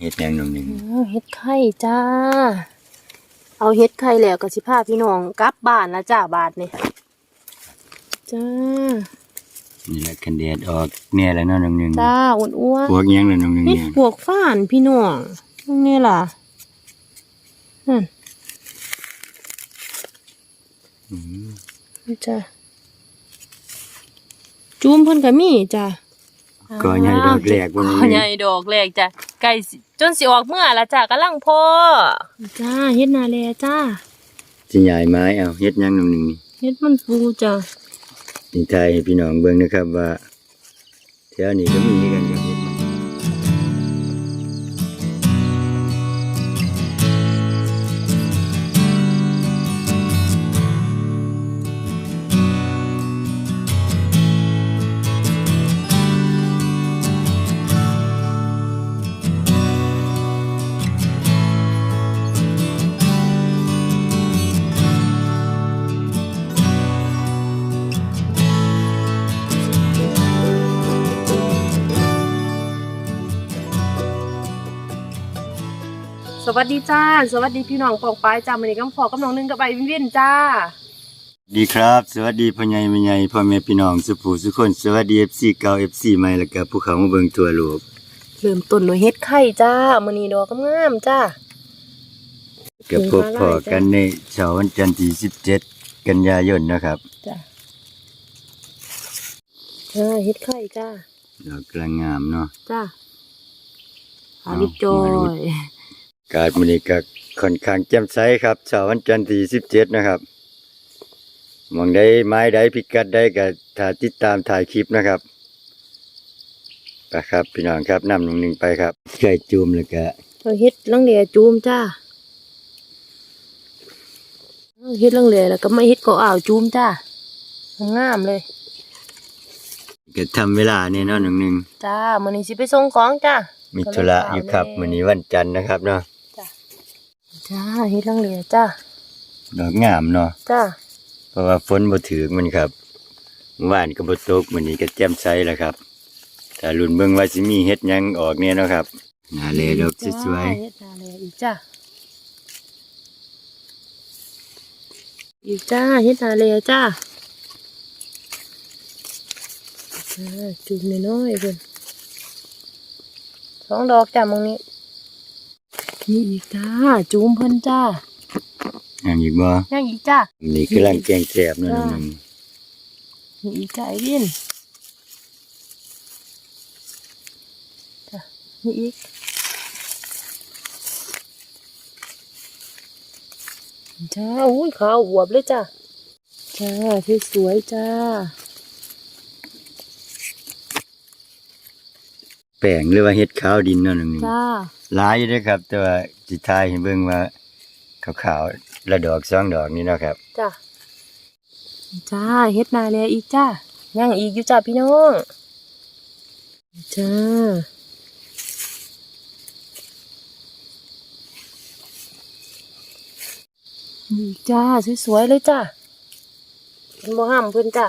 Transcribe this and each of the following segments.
เฮ็ดแนงหนึ่งหนึ่งอ้าวเฮ็ดไข่จ้า เอาเฮ็ดไข่แล้วก็สิพาพี่น้องกลับบ้านละจ้าบาทนี่จ้า นี่แหละคันแดดออกแน่แล้วเนาะหนึ่งหนึ่งจ้าอ้วนพวกยังเลยหนึ่งหนึ่งๆนี่เนี่ยพวกฟ้านพี่น้องตรงนี้ล่ะนั่นอืมจ้าจูมเพิ่นก็มีจ้า ก็ใหญ่ดอกแรกบนก็ใหญ่ดอกแรกจ้ะไก่สิ จนสิออกเมื่อละจ้ากำลังพอจ้าเฮ็ดนาแลจ้าสิใหญ่ไม้เอาเฮ็ดยังหนึ่งหนึ่งนี่เฮ็ดมันฟูจ้านี่ทายให้พี่น้องเบิ่งนะครับว่าแถวนี้ก็มีกันครั วัสดีจ้า สวัสดีพี่น้องปองปายจ้ามื้อนี้ก็พอกับน้องหนึงกับใบวินวินจ้า ดีครับ สวัสดีพ่อใหญ่แม่ใหญ่พ่อแม่พี่น้องสุผู้สุกคนสวัสดี FC เก่า FC ใหม่แล้วก็ผู้เขามาเบิ่งทั่วโลกเริ่มต้นด้วยเฮ็ดไข่จ้ามื้อนี้ดอกงามๆจ้าก็พบพอกันในเช้าวันจันทร์ที่17กันยายนนะครับจ้าจ้าเฮ็ดไข่จ้าดอกกำลังงามเนาะจ้าเอาอาลิจอมาดูย กาดมื้อนี้ก็ค่อนข้างแจ่มใสครับเช้าวันจันทร์ที่17นะครับหมองใดไม้ใดพิกัดใดก็ถ้าติดตามถ่ายคลิปนะครับไปครับพี่น้องครับนำหนึ่งหนึ่งไปครับไก่จูมแล้วก็เอาเฮ็ดลังเลจูมจ้าเอาเฮ็ดลังเลแล้วก็ไม่เฮ็ดก็อ่าวจูมจ้างามเลยก็ทำเวลาเนี่ยเนาะหนึ่งหนึ่งจ้ามื้อนี้สิไปส่งของจ้ามีธุระอยู่ครับมื้อนี้วันจันทร์นะครับเนาะ จ้าเฮ็ดลังเลจ้าดอกงามเนาะจ้าเพราะว่าฝนบ่ถึงมันครับเมื่อวานก็บ่ตกมื้อนี้ก็แจ่มใสแล้วครับถ้าลุ้นเบิ่งว่าสิมีเฮ็ดหยังออกเนี่ยเนาะครับน่าเลยดอกสวยเฮ็ดนาเลอีกจ้าอีกจ้าเฮ็ดนาเลจ้าจ้าจุ่มน้อยๆเพิ่นสองดอกจ้ามองนี้ นี่อีกจ้าจุ่มเพิ่นจ้าๆงามอีกบ่ยังอีกจ้านี่กำลังแกงแซ่บเนาะหนึ่งนี่อีกจ้าไอ้วินจ้านี่อีกจ้าอุ้ยขาวอวบเลยจ้าจ้าสวยๆจ้า แป้งหรือว่าเฮ็ดขาวดินเนาะหนึ่งจ้าๆหลายอยู่เด้อครับ แต่ว่าสิทายให้เบิ่งว่าขาวๆละดอกสองดอกนี่เนาะครับจ้าจ้าเฮ็ดนาแลอีกจ้ายังอีกอยู่จ้าพี่น้องจ้านี่จ้าสวยๆเลยจ้าเป็นบ่ห้ามเพิ่นจ้า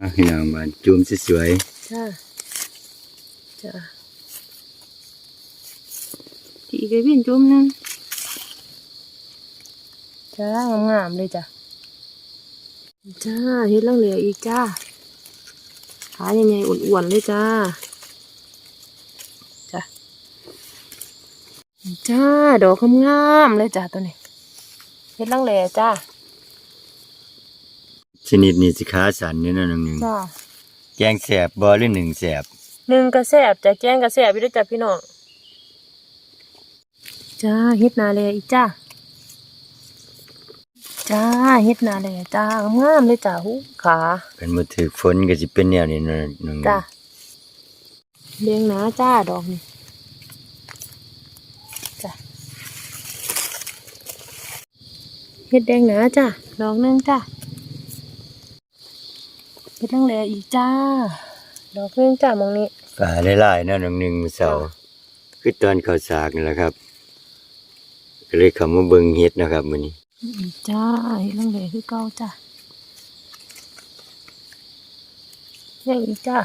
อะพี่น้องบ้านจูมสวยจ้า จ้าทีอีกไอ้วินจุ่มหนึงจ้างามๆเลยจ้าจ้าเฮ็ดลังเหลืออีกจ้าขาใหญ่ๆอ้วนๆเลยจ้าจ้าจ้าดอกงามๆเลยจ้าตัวนี้เฮ็ดลังเหลือจ้าๆชนิดนี้สิขาสันนี่เนาะหนึ่งจ้าๆแกงแสบบ่หรือหนึ่งแสบ หนึ่งกระแสบจ้าแกงกระแสบอยู่ด้วยจ้าพี่น้องจ้าเฮ็ดนาเลยอีกจ้าจ้าเฮ็ดนาเลยจ้างามๆเลยจ้าหูขากันบ่ถือฝนก็สิเป็นแนวนี้เนาะหนึ่งจ้าเลี้ยงหนาจ้าดอกนี่จ้าเฮ็ดแดงหนาจ้าดอกหนึงจ้าเฮ็ดลังแลอีกจ้า ดอกหนึงจ้ามองนี้ฟ้าหลายๆเนาะหนึ่งหนึ่งเสาร์คือตอนเข้าสากนี่แหละครับ ก็เลยเข้ามาเบิ่งเฮ็ดนะครับมื้อนี้อีกจ้าเฮ็ดลังแลคือเก่าจ้ายังอีกจ้า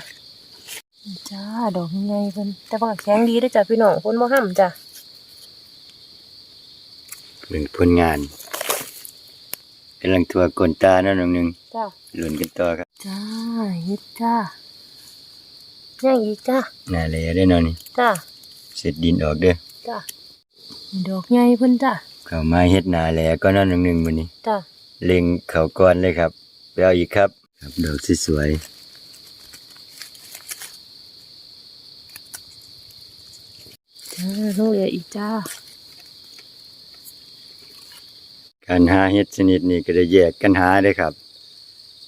จ้าดอกใหญ่เพิ่นแต่ว่าแข็งดีได้อจ้ะพี่น้องคนบ่ห้ำจ้ะเรื่องผลงานกำลังทัวกลตาเนาะน้องหนึงจ้าลุ้นกันต่อครับ จ้าเฮ็ดจ้า ยังอีกจ้าน่าเลยได้เนาะนี่จ้าเสร็จดินออกเด้อจ้าดอกใหญ่เพิ่นจ้าเข้ามาเฮ็ดนาแหลก็เนาะน้องหนึงมื้อนี้จ้าเล็งเขาก่อนเลยครับไปเอาอีกครับ ครับดอกสวยจ้าต้องเหลืออีกจ้าๆการหาเฮ็ดชนิดนี้ก็ได้แยกกันหาเด้อครับ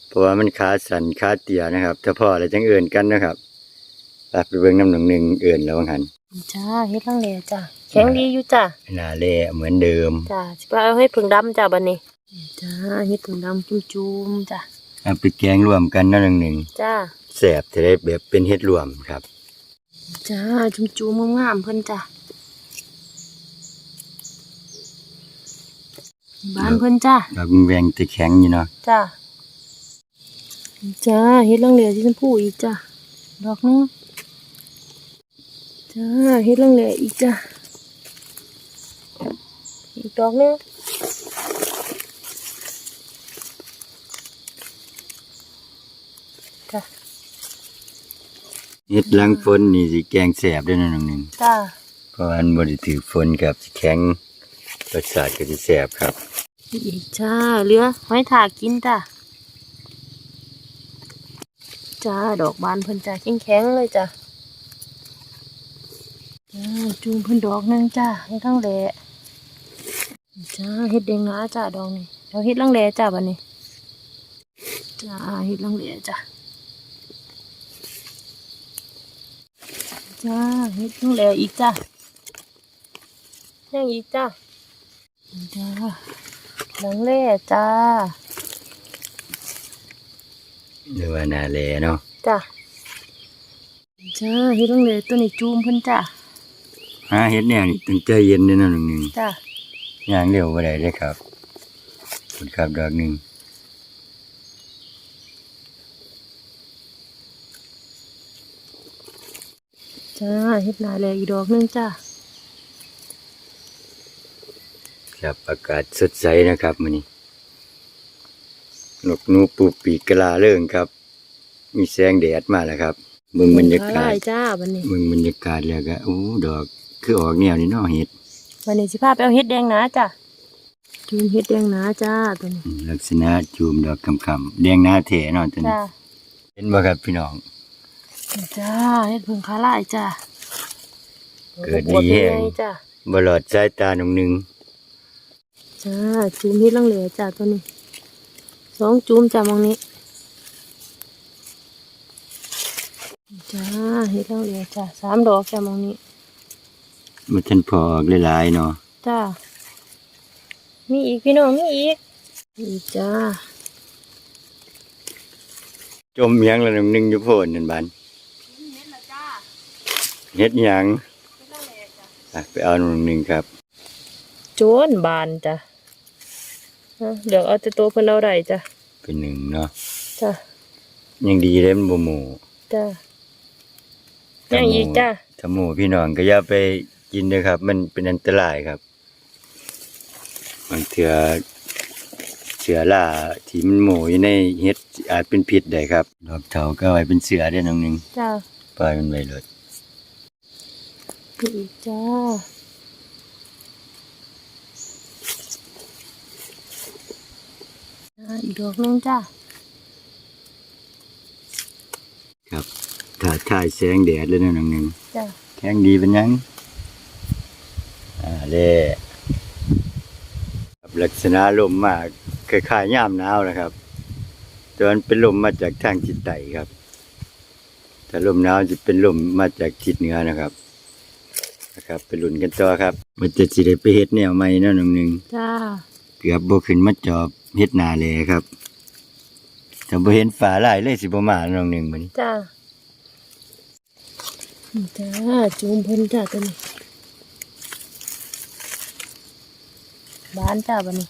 เพราะว่ามันขาสั่นขาเตี้ยนะครับ ถ้าพ่อแล้วจังเอื่นกันนะครับ ไปเบิ่งน้ำหนองหนึ่งเอื่นแล้วว่างั้นจ้าเฮ็ดลังเลจ้าแข็งดีอยู่จ้านาแลเหมือนเดิมจ้าสิไปเอาให้ผึ่งดำจ้าบัดนี้จ้าเฮ็ดผึ่งดำจุ่มๆจ้าเอาไปแกงรวมกันเนาะน้องหนึ่งจ้าแสบจะได้แบบเป็นเฮ็ดรวมครับจ้าจุ่มๆงามๆเพิ่นจ้าบ้านเพิ่นจ้าดอกแวงแต่แข็งอยู่เนาะจ้าจ้าเฮ็ดลังเหลือที่ชมพูอีกจ้าดอกนึง จ้าเฮ็ดลังเหลืออีกจ้าอีกดอกนึงจ้าเฮ็ดหลังฝนนี่สิแกงแสบด้วยเนาะน้องหนึ่งจ้าเพราะอันบ่ได้ถือฝนกับสิแข็งรสชาติก็สิแสบครับอีกจ้าเหลือไว้ถากินจ้าจ้าดอกบานเพิ่นจ้าแข็งๆเลยจ้า จ้าจูงเพิ่นดอกหนึงจ้าให้ทั้งแหล่จ้าเฮ็ดแดงหนาจ้าดอกนี่เราเฮ็ดลังแหล่จ้าบัดนี้จ้าเฮ็ดลังแหล่จ้าจ้าเฮ็ดลังแหล่อีกจ้ายังอีกจ้าจ้าลังแหล่จ้าหรือว่านาแลเนาะจ้าจ้าเฮ็ดลังแหล่ตัวนี้จูมเพิ่นจ้า หาเฮ็ดแนวนี่ต้องใจเย็นเด้อเนาะน้องหนึ่งจ้าย่างเร็วบ่ได้เลยครับขอบคุณครับดอกหนึ่งจ้าเฮ็ดหนาแหล่อีกดอกหนึงจ้าครับอากาศสดใสนะครับมื้อนี้นกหนูปูปีกกะลาเรื่องครับ มีแสงแดดมาแล้วครับเบิ่งบรรยากาศได้จ้าบัดนี้เบิ่งบรรยากาศแล้วก็โอ้ดอก คือออกแนวนี่เนาะเห็ดบัดนี้สิพาไปเอาเฮ็ดแดงหนาจ้าจูมเฮ็ดแดงหนาจ้าตัวนี้อืมลักษณะจูมดอกคำๆแดงหน้าแท้เนาะตัวนี้ จ้าเห็นบ่ครับพี่น้อง จ้าเฮ็ดเพิ่งขาลายจ้าเกิดดีแฮงงจ้าบ่หลอดสายตาหนงหนึงจ้าจูมเฮ็ดลังแหล่จ้าตัวนี้สองจูมจ้ามองนี้จ้าเฮ็ดลังแหล่จ้าสามดอกจ้ามองนี้ มันทันพอออกหลายๆเนาะจ้า มีอีกพี่น้องมีอีกอีกจ้า จมหยังละหนงหนึงอยู่โพนนั่นบันเฮ็ดหยังอะไปเอาหนงหนึงครับ โจนบานจ้ะอะเดี๋ยวเอาแต่ตัวเพิ่นเอาได้จ้ะเป็นหนึ่งเนาะจ้ะยังดีเด้มันบ่หมู่จ้ะยังอีกจ้ะถ้าหมู่พี่น้องก็อย่าไป กินเด้อครับ มันเป็นอันตรายครับบางเถื่อเสือล่าที่มันหมู่อยู่ในเฮ็ดอาจเป็นพิษได้ครับ ดอกเถาก็ไว้เป็นเสือได้อน้องหนึงจ้ะปล่อยมันไว้เลยมีอีกจ้าอะอีกดอกหนึงจ้ะครับถ้าถ่ายแสงแดดเลยนะน้องหนึงจ้ะแข็งดีเป็นหยังอ่า เล่ครับลักษณะลมมากคล้ายๆย่ามหนาวนะครับแต่มันเป็นลมมาจากทางทิศใต้ครับ แต่ลมหนาวจะเป็นลมมาจากทิศเหนือนะครับนะครับไปลุ้นกันต่อครับ มันจะสิได้ไปเฮ็ดแนวใหม่เนาะน้องหนึงจ้าเกือบบ่ขึ้นมาจอบเฮ็ดนาแลครับถ้าบ่เห็นฝาลายเลยสิบ่มาน้องหนึงบัดนี้จ้าจ้าจูมเพิ่นจ้าตัวนี้ บานจ้าบันนี้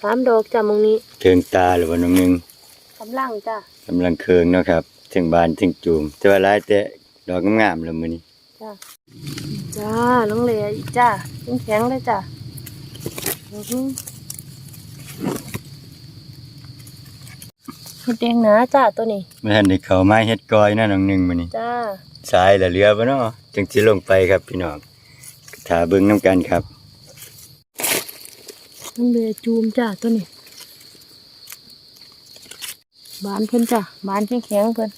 สามดอกจ้ามองนี้เทิงตาหรือว่าน้องหนึงกำลังจ้ากำลังเคืองเนาะครับถึงบานถึงจูมแต่ว่าหลายแต่ดอกงามๆแล้วมื้อนี้จ้าจ้าน้องเหลยอีกจ้าแข็งๆเลยจ้าอื้อหือเห็ดแดงหนาจ้าตัวนี้เมื่อทันได้เข้ามาเฮ็ดกอยนะน้องหนึงมื้อนี้จ้า สายละเรือบ่เนาะจึงสิลงไปครับพี่น้อง ถ้าเบิ่งนํกันครับน้องเหลยจูมจ้าตัวนี้บานเพิ่นจ้าบานแข็งๆเพิ่น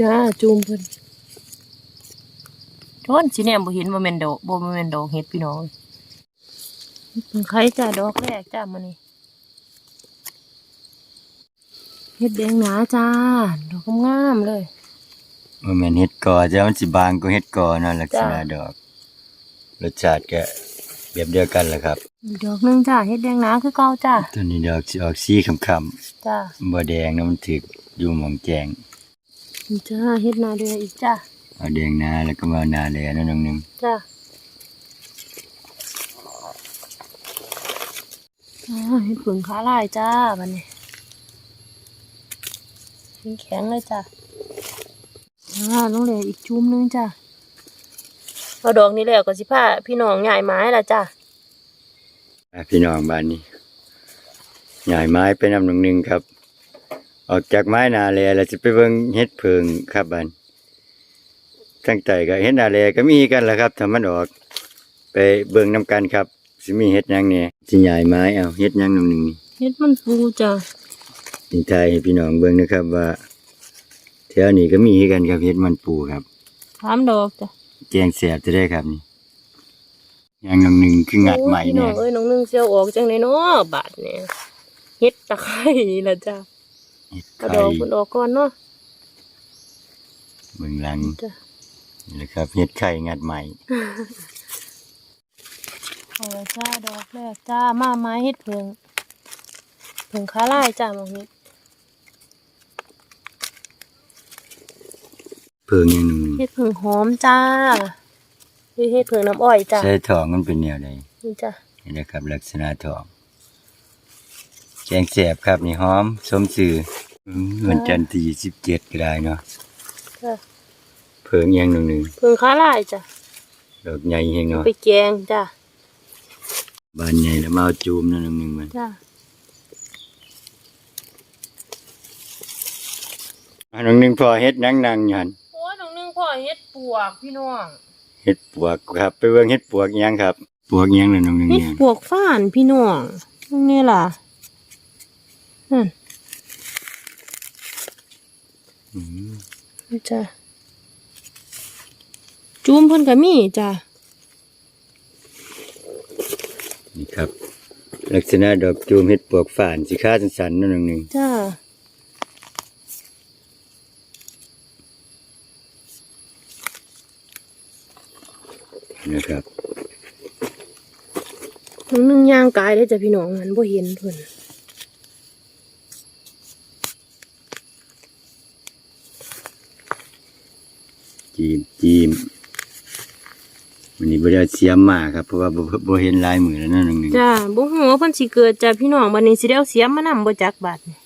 จ้าจูมเพิ่นทนสิแนมบ่เห็นบ่แม่นดอกบ่แม่นดอกเฮ็ดพี่น้องเพิ่งไข่จ้าดอกแรกจ้ามื้อนี้เฮ็ดแดงหนาจ้าดอกงามๆเลย บ่แม่นเฮ็ดกอจะมันสิบางกว่าเฮ็ดกอเนาะลักษณะจ้ะดอกรสชาติก็แบบเดียวกันแหละครับอีกดอกหนึงจ้าเฮ็ดแดงหนาคือเก่าจ้าตัวนี้ดอกสิออกสีคำจ้าๆบ่แดงนะมันถึกอยู่หม่องแจงจ้าเฮ็ดหนาเดืออีกจ้าเอาแดงหนาแล้วก็มาเอาหนาแลเนาะน้องหนึงจ้าจ้าเฮ็ดผึ่งขาลายจ้าบัดนี้แข็งๆเลยจ้า จ้าน้องเหลยอีกจุ่มหนึงจ้าเอาดอกนี้แล้วก็สิพาพี่น้องย้ายไม้ละจ้าอะพี่น้องบ้านนี้ใหญ่ไม้ไปนำน้องหนึงครับ ออกจากไม้นาแลแล้วจะไปเบิ่งเฮ็ดเพิงครับบ้านตั้งใจก็เฮ็ดนาแลก็มีกันแหละครับถ้ามันออกไปเบิ่งนํกันครับสิมีเฮ็ดหยังแหน่สิใหญ่ไม้เอาเฮ็ดหยังน้องหนึงนี่เฮ็ดมันปูจ้านี่ทายให้พี่น้องเบิ่งนะครับว่าแถวนี้ก็มีให้กันครับเฮ็ดมันปูครับสามดอกจ้าแจงแสบจะได้ครับนี่อย่างหนึ่งหนึ่งคืองัดใหม่โอ้ยพี่น้เนี่อยงเอ้ยน้องนึงเสียวออกจังไดเนาะบาดเนี่ยเฮ็ดตะไคร้นี่ล่ะจ้าเฮ็ดเอาไข่ดอกเพิ่นออกก่อนเนาะเบิ่งหลังจ้านี่แหละครับเฮ็ดไข่งัดใหม่เอาละจ้าดอกแรกจ้ามาไม้เฮ็ดเพิงเพิงขาลายจ้าหมองนี้ เพิ่งอย่างหนึ่งเฮ็ดเพิงหอมจ้าหรือเฮ็ดเพิงน้ำอ้อยจ้าใส่ทองมันเป็นแนวใดนี่จ้านี่แหละครับ ลักษณะทองแจงแสบครับนี่หอมสมสื่ออืมวันจันทร์ที่สิบเจ็ดก็ได้เนาะจ้าเพิ่งอย่างหนึ่งหนึ่งเพิงขาลายจ้าดอกใหญ่เฮงเนาะไปแกงจ้าบานใหญ่แล้วมาเอาจูมนั่นหนึ่งหนึ่งมันจ้าอันหนึ่งหนึ่งพอเฮ็ดนั่งนั่งอยู่หันโอ้ยน้องนึง พ่อเฮ็ดปวกพี่น้องเฮ็ดปวกครับ ไปเบิ่งเฮ็ดปวกอิหยังครับ ปวกอิหยังเลยหนึ่งหนึ่งเฮ็ดเนี่ยปวกฟ้านพี่น้องตรงนี้ล่ะนั่นอืมจ้าจูมเพิ่นก็มีจ้านี่ครับ ลักษณะดอกจูมเฮ็ดปวกฝานสิค่าสันๆนั่นหนึ่งหนึ่งจ้า นะครับน้องนึงย่างกายได้อจ้ะพี่น้องมันบ่เห็นเพิ่นจีมจีมวันนี้บ่ได้เสียมมาครับเพราะว่าบ่บ่เห็นลายมือแล้วนั่นหนึ่งหนึ่งจ้าบ่ฮู้ว่าเพิ่นสิเกิดจ้ะพี่น้องบัดนี้สิได้เอาเสียมมานำบ่จักบาดนี่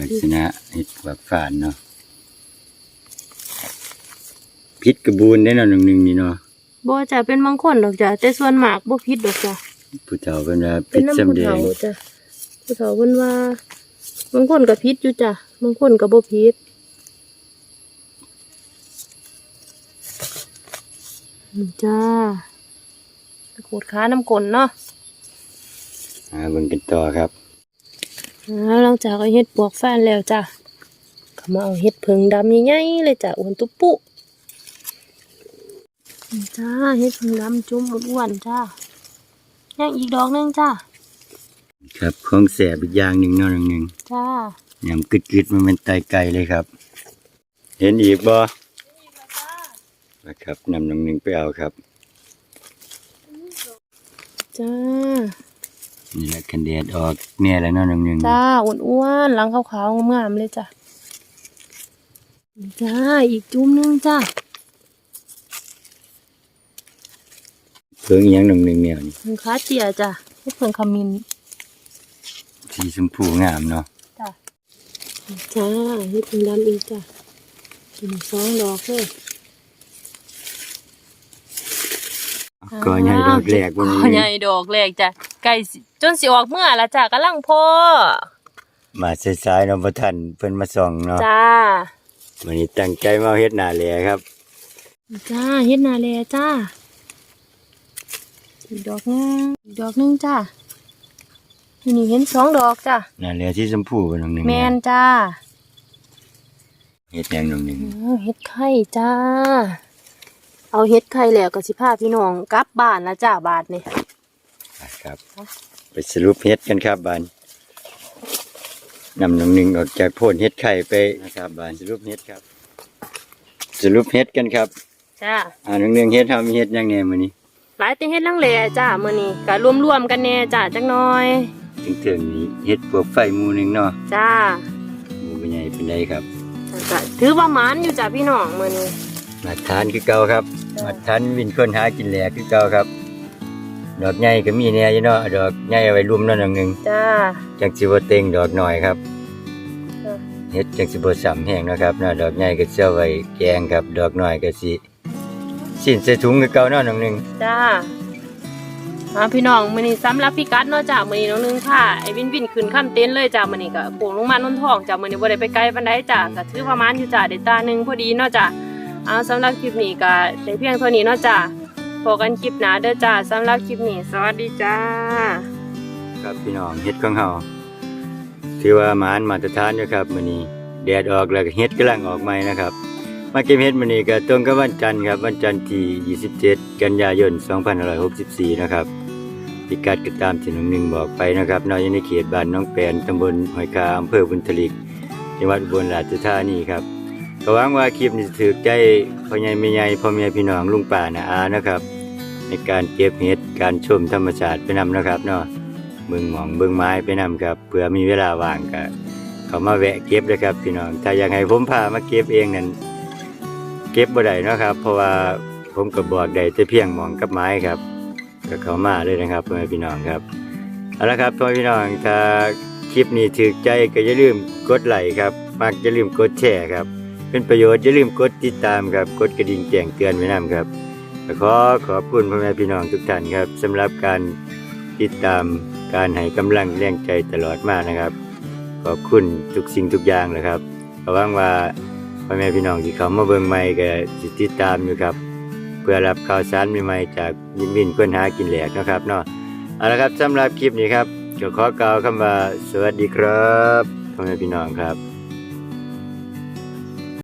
ลักษณะเฮ็ดปวกฝานเนาะพิษกระบูนได้เนาะหนึ่งหนึ่งนี่เนาะบ่จ้ะเป็นบางคนดอกจ้ะแต่ส่วนมากบ่ผิดดอกจ้ะผู้เฒ่าเพิ่นว่าเป็พินษน้ำสำผู้แดเฒ่างจ้ะผู้เฒ่าเพิ่นว่าบางคนก็ผิดอยู่จ้ะบางคนก็บ่ผิดนี่จ้าตะโกดขาน้ำกลนเนาะอ่าเบิ่งกันต่อครับอ่า หลังจากเอาเฮ็ดปวกฟ้านแล้วจ้ะก็มาเอาเฮ็ดเพิงดำใหญ่ๆเลยจ้ะอ้วนตุ๊ปุนี่จ้าเฮ็ดเพิงดำจุ่มอ้วนๆจ้ายังอีกดอกหนึงจ้าครับของแสบอีกอย่างหนึ่งเนาะหนึ่งหนึ่งจ้ายำกึดๆมันเป็นไตไก่เลยครับ เห็นอีกบ่นะครับนำหนึ่งหนึ่งไปเอาครับ จ้า นี่แหละคันแดดออกเนี่ยแล้วเนาะหนึ่งหนึ่งจ้าอ้วนๆหลังขาวๆงามๆเลยจ้ะจ้าอีกจุ่มหนึงจ้าเพิ่งอิหยังหนึ่งหนึ่งแนวนี่เพิ่งขาเตียจ้ะเฮ็ดเพิ่งขมิ้นสีชมพูงามเนาะจ้ะจ้าเฮ็ดเพิ่งดำอีกจ้ะกินสองดอกเลยก็ใหญ่ดอกแรกวันก็ใหญ่นี้ดอกแรกจ้ะใก ล้สิจนสิออกเมื่อละจ้ะกำลังพอมาสายๆเนาะบ่ทันเพิ่นมาส่องเนาะจ้าวันนี้ตั้งใจมาเฮ็ดหน้าแหลครับจ้าเฮ็ดนาแลจ้าอีกดอกหนึงอีกดอกหนึงจ้าทีนี่เห็นสองดอกจ้าหน้าแหลที่ชมพูเป็นหนึ่งหนึ่งแมนจ้าเฮ็ดหยังหนึ่งหนึ่งอ้าวเฮ็ดไข่จ้า เอาเฮ็ดไข่แล้วก็สิพาพี่น้องกลับบ้านละจ้าบาทนี่ ครับ ไปสรุปเฮ็ดกันครับบานนำหนึ่งหนึ่งออกจากโพนเฮ็ดไข่ไปนะครับบานสรุปเฮ็ดครับ สรุปเฮ็ดกันครับจ้าอ่าหนึ่งหนึ่งเฮ็ดเฮามีเฮ็ดหยังแหน่มื้อนี้หลายแต่เฮ็ดลังแลจ้ามื้อนี้ก็รวมๆกันแน่จ้าจักหน่อยถึงเทิงนี้เฮ็ดพวกไฟหมู่หนึงเนาะจ้าหมู่เป็นใหญ่เป็นใดครับจ้าถือว่าหมานอยู่จ้าพี่น้องมื้อนี้มาทานคือเก่าครับจ้ะมาทานวินคนหากินแหลกคือเก่าครับ ดอกใหญ่ก็มีแหน่อยู่เนาะดอกใหญ่เอาไว้รุมเนาะหนึ่งหนึ่งจ้า จังสิบ่เต็งดอกหน่อยครับจ้ะ เฮ็ดจังสิบ่ซ้ำแห้งเนาะครับเนาะดอกใหญ่ก็สิเอาไว้แกงครับ ดอกน้อยก็สิสิ้นใส่ถุงคือเก่าเนาะหนึ่งหนึ่งจ้ามาพี่น้องมื้อนี้สำหรับพี่กัดเนาะจ้ามื้อนี้น้องนึงค่ะไอ้วินวินขึ้นข้ามเต็นท์เลยจ้ามื้อนี้ก็โป่งลงมานนทองจ้ามื้อนี้บ่ได้ไปไกลปานใดจ้าก็ถือประมาณอยู่จ้าได้ตาหนึงพอดีเนาะจ้าเอาสำหรับคลิปนี้ก็ได้เพียงเท่านี้เนาะจ้า พบกันคลิปหนาเด้อจ้าสำหรับคลิปนี้สวัสดีจ้า ครับพี่น้องเฮ็ดของเฮาถือว่าหมานมาตรฐานอยู่ครับมื้อนี้แดดออกแล้วก็เฮ็ดกำลังออกใหม่นะครับ มาเก็บเฮ็ดมื้อนี้ก็ตรงกับวันจันทร์ครับวันจันทร์ที่ 27 กันยายน 2564 นะครับพิกัดก็ตามที่น้องหนึ่งบอกไปนะครับนอยู่ในเขตบ้านน้องแปนตำบลหอยคาอำเภอบุญทลิกจังหวัดอุบลราชธานีครับก็หวังว่าคลิปนี้จะถูกใจพ่อใหญ่แม่ใหญ่พ่อแม่พี่น้องลุงป้าน้าอานะครับ ในการเก็บเห็ดการชมธรรมชาติไปนำนะครับเนาะเบิ่งหมองเบิ่งไม้ไปนำครับเผื่อมีเวลาว่างก็เขามาแวะเก็บเลยครับพี่น้องถ้าอยากให้ผมพามาเก็บเองนั้นเก็บบ่ได้นะครับ เพราะว่าผมก็บบอกได้แต่เพียงหมองกับไม้ครับก็เขามาเลยนะครับพ่อแม่พี่น้องครับเอาละครับพ่อพี่น้องถ้าคลิปนี้ถูกใจก็อย่าลืมกดไลค์ครับมักอย่าลืมกดแชร์ครับ เป็นประโยชน์อย่าลืมกดติดตามครับกดกระดิ่งแจ้งเตือนไว้นํครับ ก็ขอขอบคุณพ่อแม่พี่น้องทุกท่านครับสำหรับการติดตามการให้กำลังแรงใจตลอดมานะครับ ขอบคุณทุกสิ่งทุกอย่างเลยครับก็หวังว่าพ่อแม่พี่น้องที่เขามาเบิ่งใหม่ก็สิติดตามอยู่ครับ เพื่อรับข่าวสารใหม่ๆจากยินวินค้นหากินแหลกนะครับเนาะเอาละครับสำหรับคลิปนี้ครับก็ขอกล่าวคำว่าสวัสดีครับพ่อแม่พี่น้องครับ